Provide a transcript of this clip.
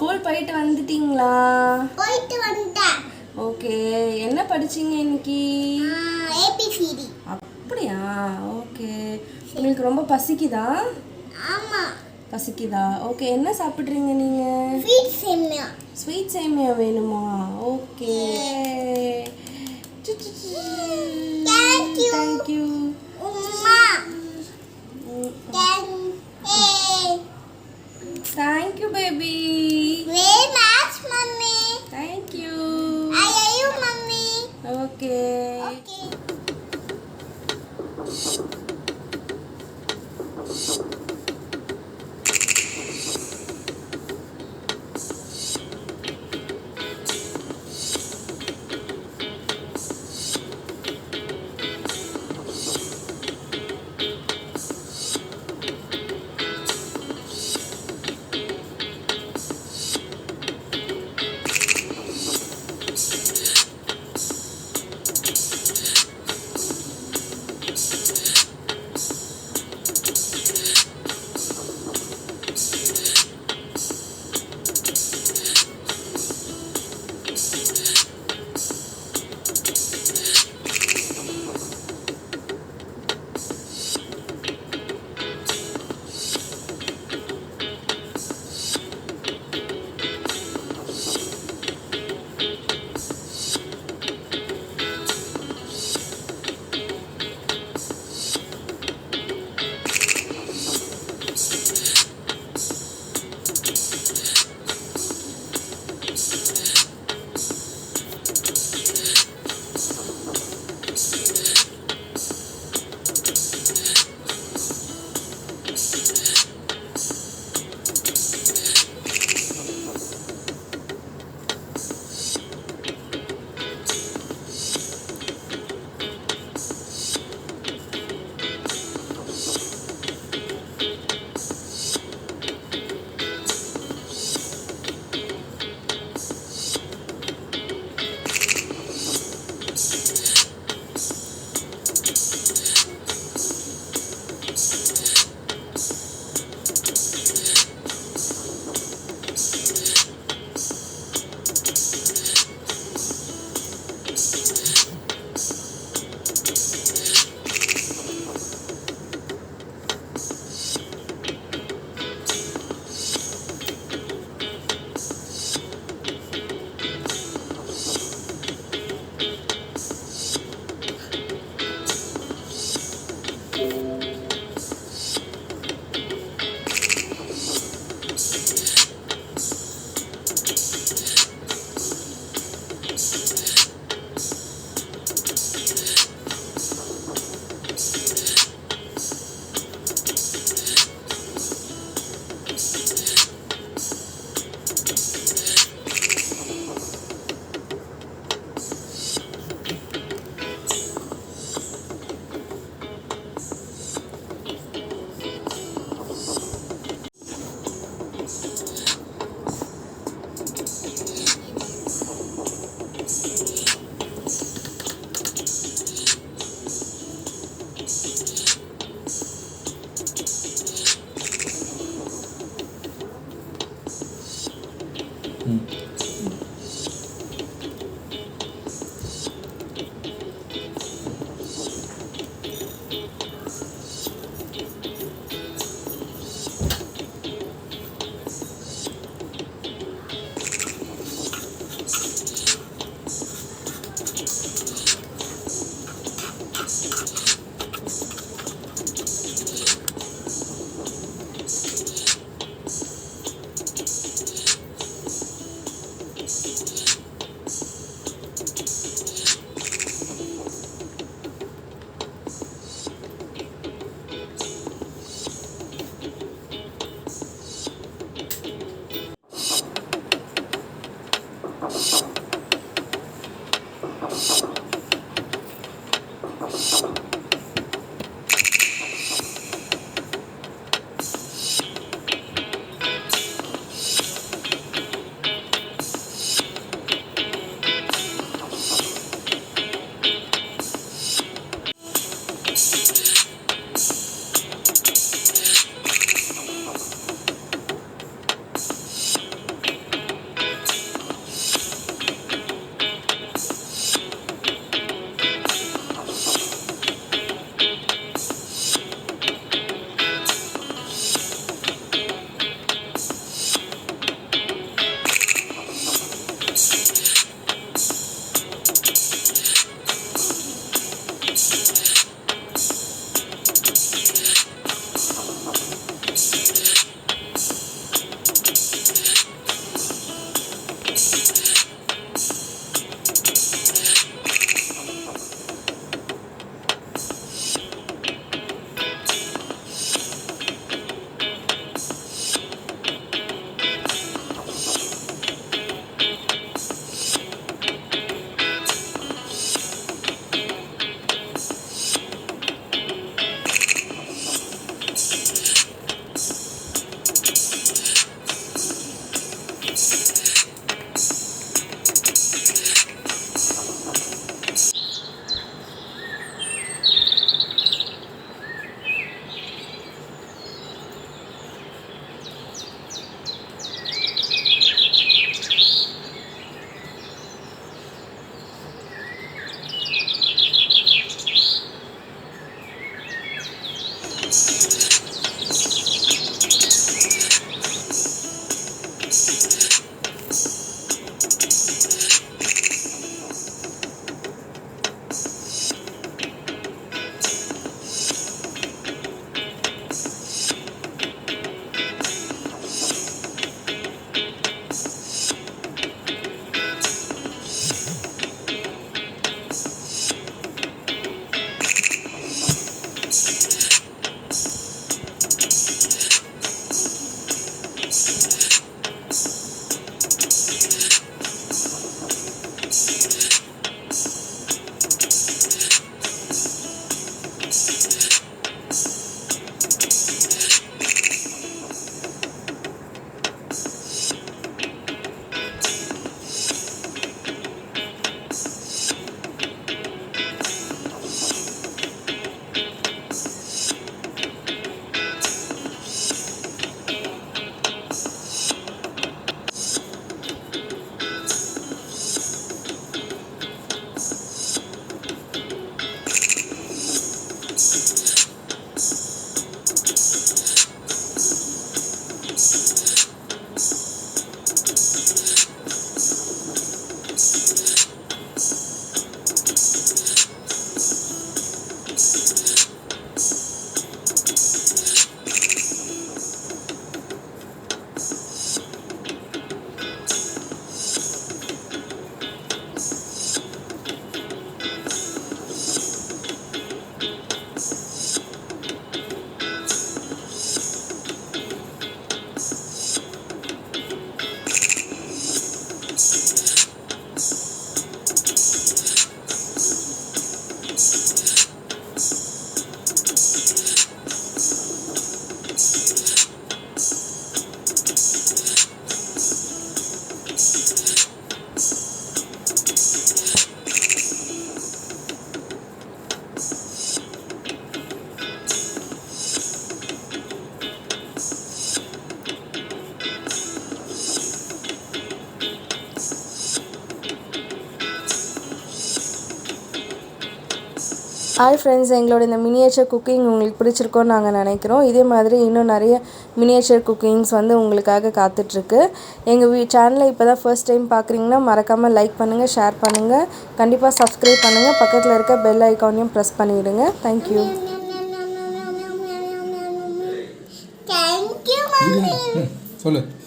School போயிட்டு வந்துட்டீங்களா? போயிட்டு வந்துட்டேன் ஓகே. என்ன படிச்சீங்க இன்னைக்கு? ஏபிசிடி அப்படியா? ஓகே. உங்களுக்கு ரொம்ப பசிக்குதா? ஆமா. பசிக்குதா? ஓகே. என்ன சாப்பிட்றீங்க நீங்க? ஸ்வீட் சேமியா. ஸ்வீட் சேமியா வேணுமா? Okay. ちょっと。Hi friends எங்களோட இந்த மினியேச்சர் குக்கிங் உங்களுக்கு பிடிச்சிருக்கோன்னு நாங்கள் நினைக்கிறோம். இதே மாதிரி இன்னும் நிறைய மினியேச்சர் குக்கிங்ஸ் வந்து உங்களுக்காக காத்துட்ருக்கு. எங்கள் வீ சேனலை இப்போ தான் ஃபர்ஸ்ட் டைம் பார்க்குறீங்கன்னா மறக்காமல் லைக் பண்ணுங்கள் ஷேர் பண்ணுங்கள் கண்டிப்பாக சப்ஸ்கிரைப் பண்ணுங்கள் பக்கத்தில் இருக்க பெல் ஐக்கானையும் ப்ரெஸ் பண்ணிவிடுங்க தேங்க்யூ Thank you, mommy. சொல்லு Thank you, mommy.